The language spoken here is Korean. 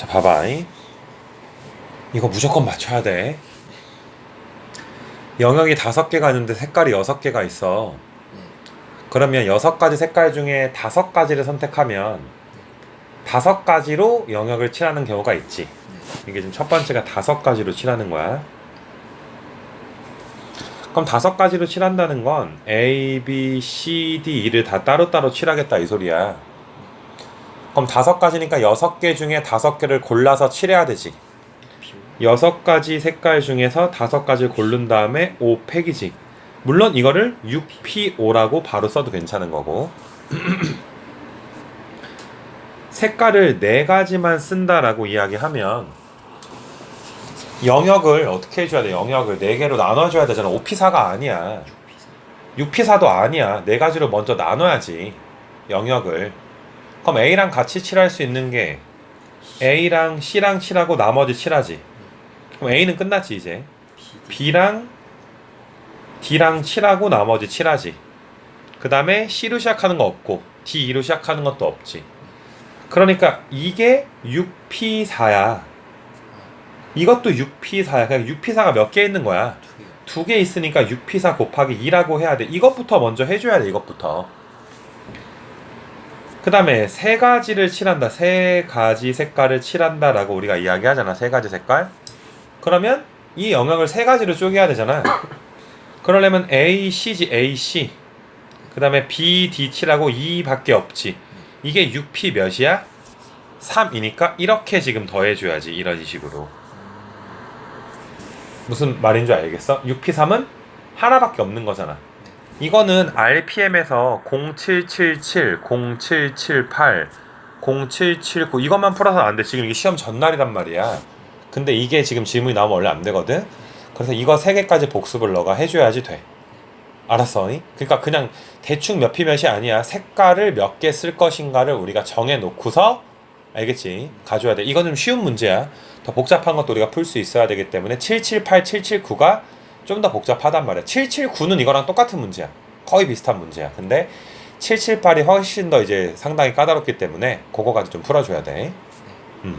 자, 봐봐. 이거 무조건 맞춰야 돼. 영역이 다섯 개가 있는데 색깔이 여섯 개가 있어. 그러면 여섯 가지 색깔 중에 다섯 가지를 선택하면 다섯 가지로 영역을 칠하는 경우가 있지. 이게 지금 첫 번째가 다섯 가지로 칠하는 거야. 그럼 다섯 가지로 칠한다는 건 A, B, C, D, E를 다 따로따로 칠하겠다 이 소리야. 그럼 다섯 가지니까 여섯 개 중에 다섯 개를 골라서 칠해야 되지. 여섯 가지 색깔 중에서 다섯 가지를 고른 다음에 5팩이지. 물론 이거를 6P5라고 바로 써도 괜찮은 거고. 색깔을 네 가지만 쓴다라고 이야기하면 영역을 어떻게 해줘야 돼? 영역을 네 개로 나눠줘야 되잖아. 5P4가 아니야. 6P4도 아니야. 네 가지로 먼저 나눠야지. 영역을. 그럼 A랑 같이 칠할 수 있는 게 A랑 C랑 칠하고 나머지 칠하지. 그럼 A는 끝났지 이제. B랑 D랑 칠하고 나머지 칠하지. 그 다음에 C로 시작하는 거 없고 D2로 시작하는 것도 없지. 그러니까 이게 6P4야. 이것도 6P4야. 그냥 6P4가 몇 개 있는 거야. 두 개 있으니까 6P4 곱하기 2라고 해야 돼. 이것부터 먼저 해줘야 돼. 이것부터. 그 다음에 세 가지를 칠한다. 세 가지 색깔을 칠한다 라고 우리가 이야기하잖아. 세 가지 색깔. 그러면 이 영역을 세 가지로 쪼개야 되잖아. 그러려면 A, C지 A, C. 그 다음에 B, D 칠하고 2밖에 없지. 이게 6P 몇이야? 3이니까 이렇게 지금 더해줘야지. 이런 식으로. 무슨 말인 줄 알겠어? 6P3은 하나밖에 없는 거잖아. 이거는 RPM에서 0777, 0778, 0779 이것만 풀어서 안 돼. 지금 이게 시험 전날이란 말이야. 근데 이게 지금 질문이 나오면 원래 안 되거든. 그래서 이거 세 개까지 복습을 너가 해줘야지 돼. 알았어? 그러니까 그냥 대충 몇 피 몇이 아니야. 색깔을 몇 개 쓸 것인가를 우리가 정해 놓고서 알겠지? 가져야 돼. 이건 좀 쉬운 문제야. 더 복잡한 것도 우리가 풀 수 있어야 되기 때문에 778, 779가 좀 더 복잡하단 말이야. 779는 이거랑 똑같은 문제야. 거의 비슷한 문제야. 근데 778이 훨씬 더 이제 상당히 까다롭기 때문에 그거까지 좀 풀어줘야 돼. 음.